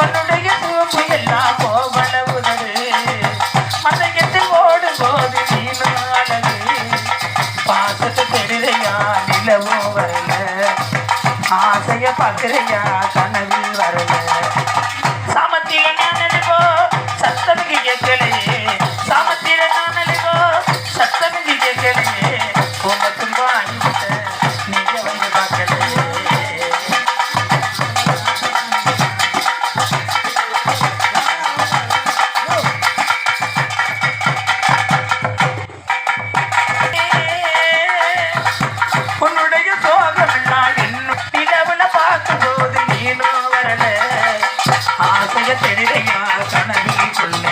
உன்னுடைய தூக்கு எல்லாம் கோவல உதவு மதயத்தில் ஓடும் போது நீனும் அழகு பாசத்தை நிலவும் வரல. ஆசைய பார்க்கிறையா? இன்னும் வரல ஆசைய தெரியா கணவி கொள்ள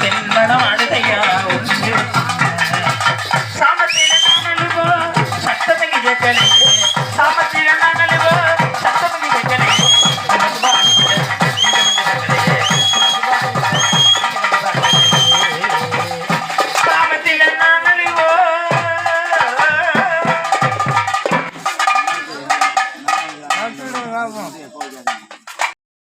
தென்மனம் அழுதையா ஒன்று. சாமத்தில் சட்டத்தை கேட்கலையே